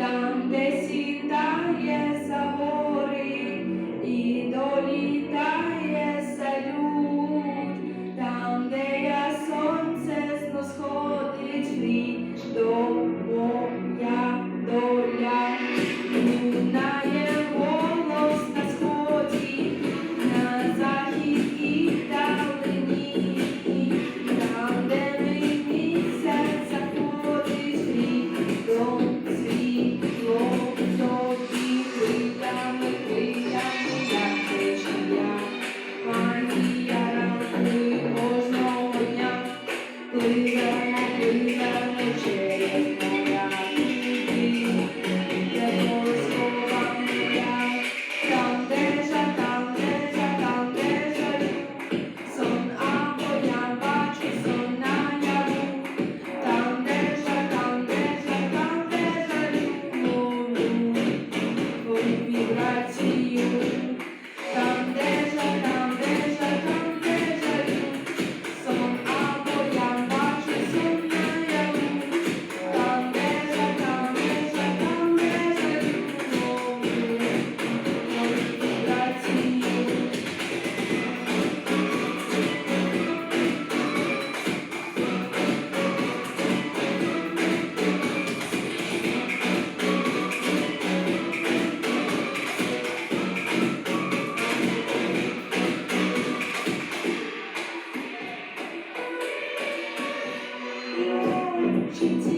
там, де сідає за гори. Jesus.